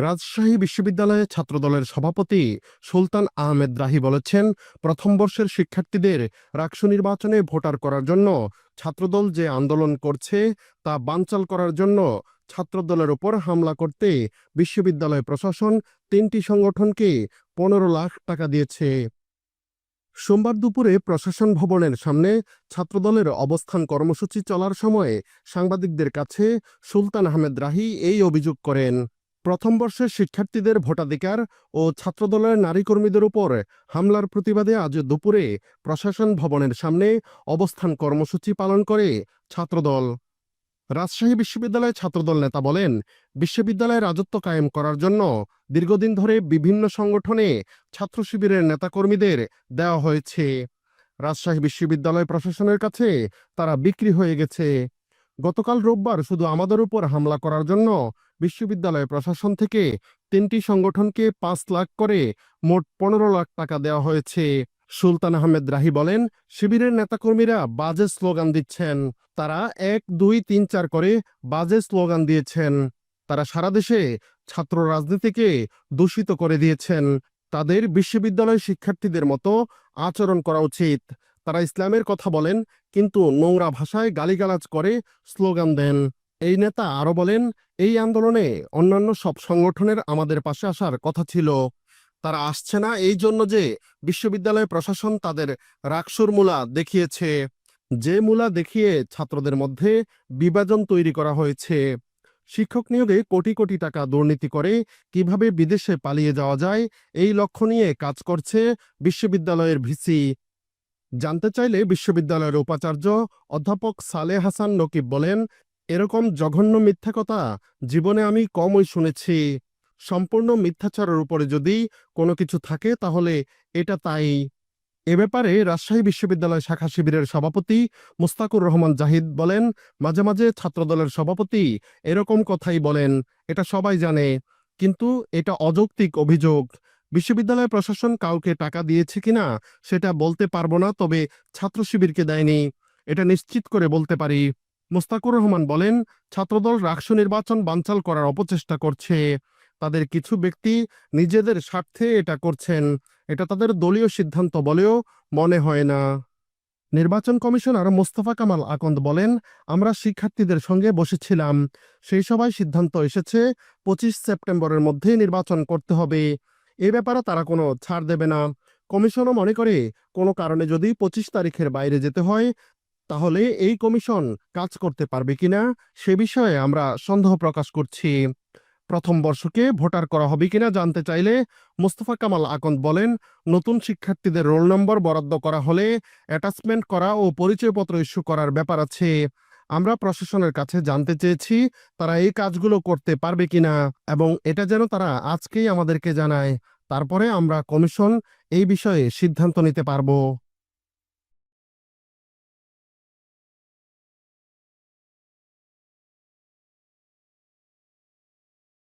রাজশাহী বিশ্ববিদ্যালয়ে ছাত্রদলের সভাপতি সুলতান আহমেদ রাহি বলেছেন, প্রথম বর্ষের শিক্ষার্থীদের রাকসু নির্বাচনে ভোটার করার জন্য ছাত্রদল যে আন্দোলন করছে তা বানচাল করার জন্য ছাত্রদলের উপর হামলা করতে বিশ্ববিদ্যালয় প্রশাসন তিনটি সংগঠনকে পনেরো লাখ টাকা দিয়েছে। সোমবার দুপুরে প্রশাসন ভবনের সামনে ছাত্রদলের অবস্থান কর্মসূচি চলার সময় সাংবাদিকদের কাছে সুলতান আহমেদ রাহি এই অভিযোগ করেন। প্রথম বর্ষের শিক্ষার্থীদের ভোটাধিকার ও ছাত্রদলের নারী কর্মীদের উপর হামলার প্রতিবাদে আজ দুপুরে প্রশাসন ভবনের সামনে অবস্থান কর্মসূচি পালন করে ছাত্রদল। রাজশাহী বিশ্ববিদ্যালয়ের ছাত্রদল নেতা বলেন, বিশ্ববিদ্যালয়ে রাজত্ব কায়েম করার জন্য দীর্ঘদিন ধরে বিভিন্ন সংগঠনে ছাত্র শিবিরের নেতাকর্মীদের দেওয়া হয়েছে। রাজশাহী বিশ্ববিদ্যালয় প্রশাসনের কাছে তারা বিক্রি হয়ে গেছে। গতকাল রোববার শুধু আমাদের উপর হামলা করার জন্য বিশ্ববিদ্যালয় প্রশাসন থেকে তিনটি সংগঠনকে পাঁচ লাখ করে মোট পনেরো লাখ টাকা দেওয়া হয়েছে। সুলতান আহমেদ রাহি বলেন, শিবিরের নেতাকর্মীরা বাজে স্লোগান দিচ্ছেন। তারা এক, দুই, তিন, চার করে বাজে স্লোগান দিয়েছেন। তারা সারা দেশে ছাত্র রাজনীতিকে দূষিত করে দিয়েছেন। তাদের বিশ্ববিদ্যালয় শিক্ষার্থীদের মতো আচরণ করা উচিত। তারা ইসলামের কথা বলেন, কিন্তু নোংরা ভাষায় গালিগালাজ করে স্লোগান দেন। এই নেতা আরও বলেন, এই আন্দোলনে অন্যান্য সব সংগঠনের আমাদের পাশে আসার কথা ছিল। তারা আসছে না এই জন্য যে বিশ্ববিদ্যালয় প্রশাসন তাদের রাকসুর মূলা দেখিয়েছে। যে মূলা দেখিয়ে ছাত্রদের মধ্যে বিভাজন তৈরি করা হয়েছে। শিক্ষক নিয়োগে কোটি কোটি টাকা দুর্নীতি করে কীভাবে বিদেশে পালিয়ে যাওয়া যায়, এই লক্ষ্য নিয়ে কাজ করছে বিশ্ববিদ্যালয়ের ভিসি। জানতে চাইলে বিশ্ববিদ্যালয়ের উপাচার্য অধ্যাপক সালে হাসান নকিব বলেন, এরকম জঘন্য মিথ্যা কথা জীবনে আমি কমই শুনেছি। সম্পূর্ণ মিথ্যাচারের উপরে যদি কোনো কিছু থাকে তাহলে এটা তাই। এ ব্যাপারে রাজশাহী বিশ্ববিদ্যালয় শাখা শিবিরের সভাপতি মুস্তাকুর রহমান জাহিদ বলেন, মাঝে মাঝে ছাত্রদলের সভাপতি এরকম কথাই বলেন, এটা সবাই জানে। কিন্তু এটা অযৌক্তিক অভিযোগ। বিশ্ববিদ্যালয় প্রশাসন কাউকে টাকা দিয়েছে কিনা সেটা বলতে পারব না, তবে ছাত্র শিবিরকে দেয়নি। এটা নিশ্চিত করে বলতে পারি। মোস্তাকুর রহমান বলেন, ছাত্রদল রাকসু নির্বাচন বানচাল করার অপচেষ্টা করছে। তাদের কিছু ব্যক্তি নিজেদের স্বার্থে এটা করছেন। এটা তাদের দলীয় সিদ্ধান্ত বলেও মনে হয় না। নির্বাচন কমিশনার মোস্তফা কামাল আকন্দ বলেন, আমরা শিক্ষার্থীদের সঙ্গে বসেছিলাম। সেই সভায় সিদ্ধান্ত এসেছে, পঁচিশ সেপ্টেম্বরের মধ্যে নির্বাচন করতে হবে। এ ব্যাপারে তারা কোনো ছাড় দেবে না। কমিশনও মনে করে, কোনো কারণে যদি পঁচিশ তারিখের বাইরে যেতে হয়, তাহলে এই কমিশন কাজ করতে পারবে কিনা, সে বিষয়ে আমরা সন্দেহ প্রকাশ করছি। প্রথম বর্ষকে ভোটার করা হবে কিনা জানতে চাইলে মোস্তফা কামাল আকন্দ বলেন, নতুন শিক্ষার্থীদের রোল নম্বর বরাদ্দ করা হলে অ্যাটাচমেন্ট করা ও পরিচয়পত্র ইস্যু করার ব্যাপার আছে। আমরা প্রশাসনের কাছে জানতে চেয়েছি তারা এই কাজগুলো করতে পারবে কিনা এবং এটা যেন তারা আজকেই আমাদেরকে জানায়। তারপরে আমরা কমিশন এই বিষয়ে সিদ্ধান্ত নিতে পারব।